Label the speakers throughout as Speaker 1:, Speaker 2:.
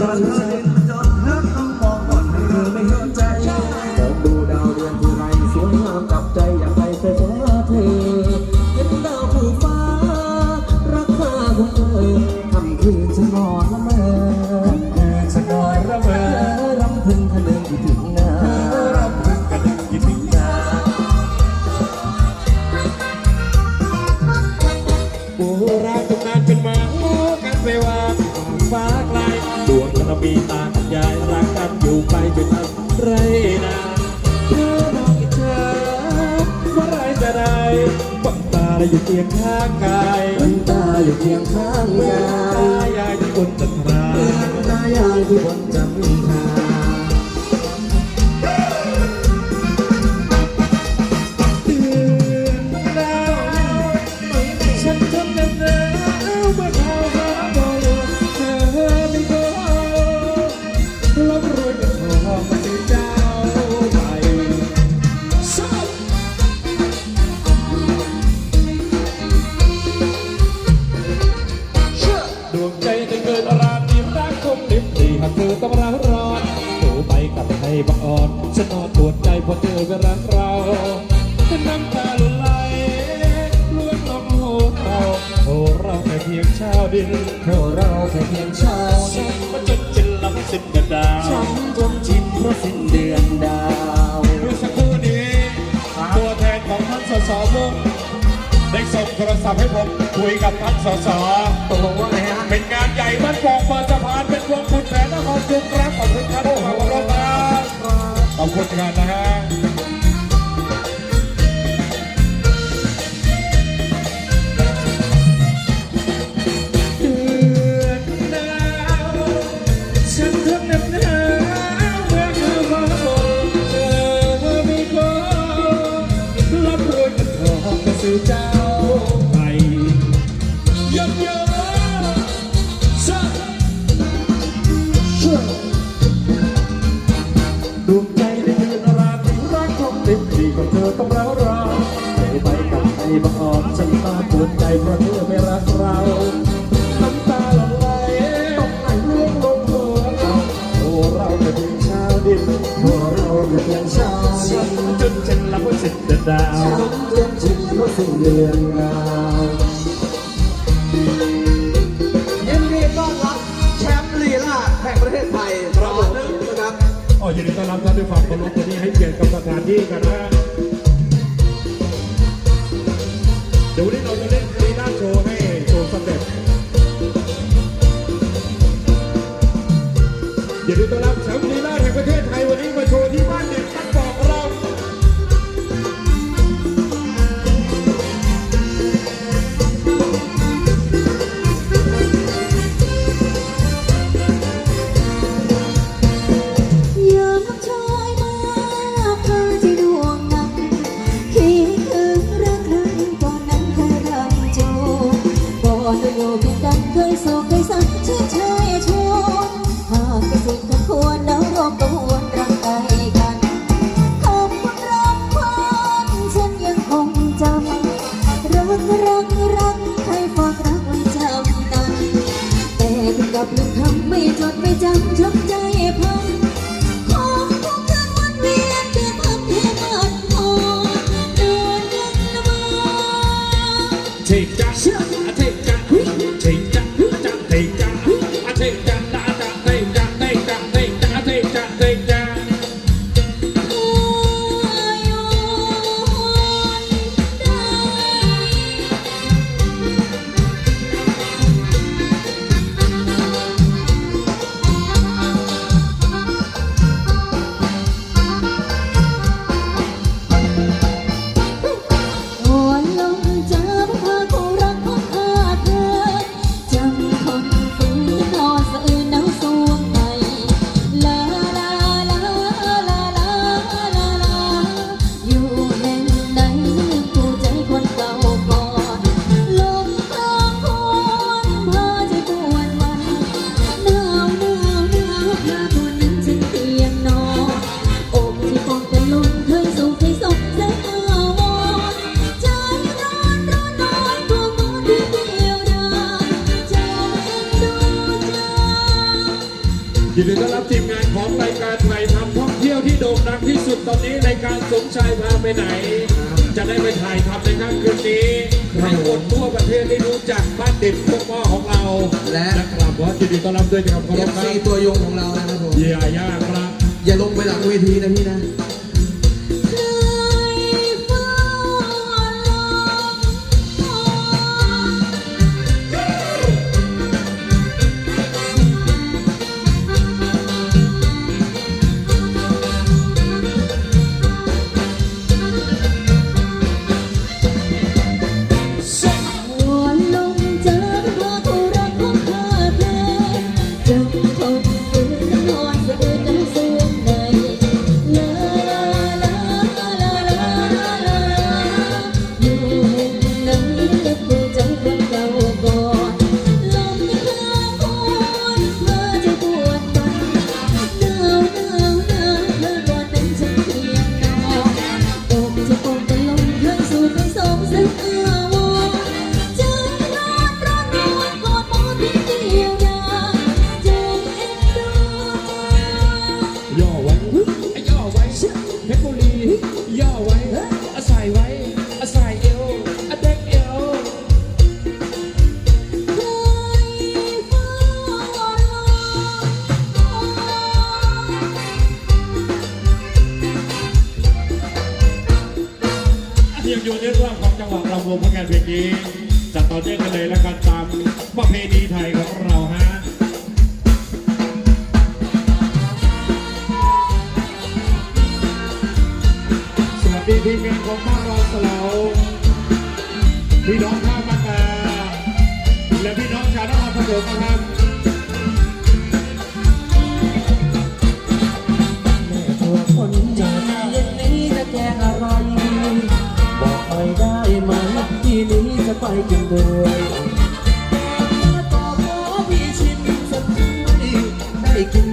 Speaker 1: রাজা บัง
Speaker 2: ตาอยู่เคียงข้างกาย
Speaker 1: น้ำตาอยู่เคียงข้าง
Speaker 2: เมื่อยา
Speaker 1: ย
Speaker 2: ตายายที่บนจันทรา
Speaker 1: น้ำตายายที่บนจันทรา
Speaker 2: ฉันนอนปวดใจเพราะเธอไม่รักเราฉันน้ำตาหล่นไหลล้วนลงโหเราโหเราแค่เพียงชาวดิน
Speaker 1: เท่าเราแค่เพียงเช้า
Speaker 2: ฉันมาจนจินลับสิ้นกระดาวฉัน
Speaker 1: จนชินเพราะสิ้นเดือนดาว
Speaker 2: เมื่อสักครู่นี้ ตัวแทนของท่านสสได้ส่งโทรศัพท์ให้ผมคุยกับท่านสส
Speaker 1: ตกลงว่าไงฮะ
Speaker 2: เป็นงานใหญ่บ้านปองเปิดสะพานเป็นวงคุณแผนนครชุมครับขอบคุณครับขอบคุณครับ ขอบคุณกันนะฮะ ยง
Speaker 1: ชาวดิ
Speaker 2: ฉั
Speaker 1: น
Speaker 2: จนฉันรับว่าสิทธิ์ดาว
Speaker 1: ฉันจนชินเพราะสิ้นเดือนดาว
Speaker 3: ยินดีต้อนรับแชมป์ลีลาแห่งประเทศไทยต่อเนื่องนะครับ
Speaker 2: อ๋อยินดีต้อนรับท่านด้วยความเคารพวันนี้ให้เกียรติกับสถานที่กันนะฮะเดี๋ยววันนี้เราจะเล่นลีลาโชว์ให้โชว์สเต็ปยินดีต้อนรับแชมป์ลีลาแห่งประเทศไทยวันนี้มาโชว์ที่บ้านเด็ เท
Speaker 4: จ้ ด้วยนะครั
Speaker 2: บเอ
Speaker 3: ฟซีตัวยงของเรานะครับผม
Speaker 2: เยียยากครับ
Speaker 3: อย่าลงไปหลังเวทีนะพี่นะ
Speaker 4: อยู่ในร่ว
Speaker 2: มของจังหวะรำวงลงานเพลงนี้จัดต่อเนื่องกันเลยและกันตามประเพณีไทยของเราฮะสวัสดีทีมงานของบ้านเราสลาวพี่น้องข้ามาตาและพี่น้องชาวนครปฐมนครับ
Speaker 1: แม่ตัวคนจะเย็นนี้จะแก้อะไร อยได้ไหมที่นี้จะไปกันเลยขอพี่ชิมสักทีได้กิน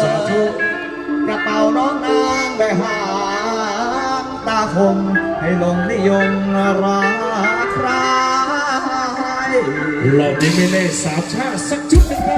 Speaker 2: สาธุ
Speaker 3: กระเป๋าน้องนางไปหาตา
Speaker 2: คมให้ลงนิยมรักใคร
Speaker 5: รอบนี้ไม่เล่สามชาติสักชุดนึ่
Speaker 2: ค
Speaker 5: รับ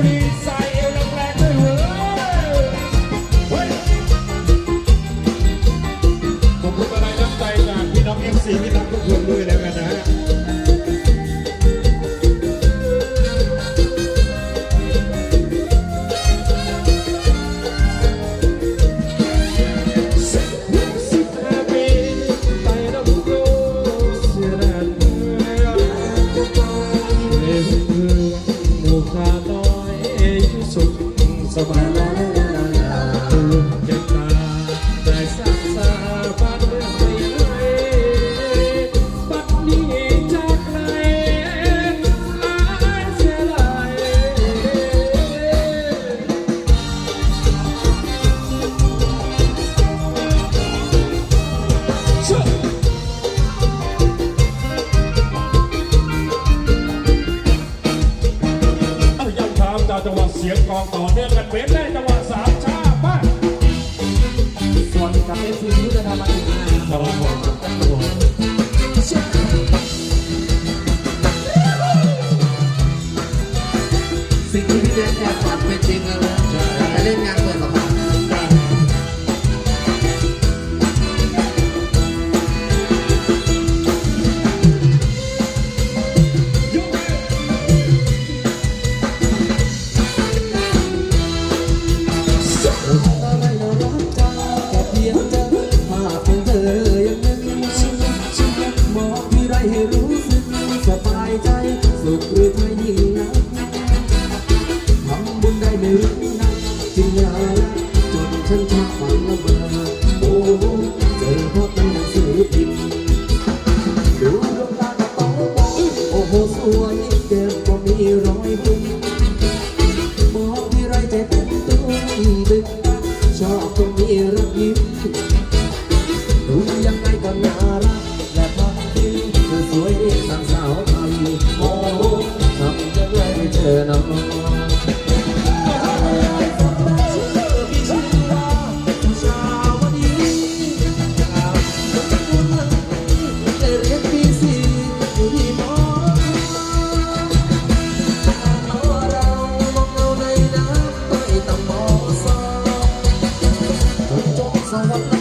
Speaker 5: police. อง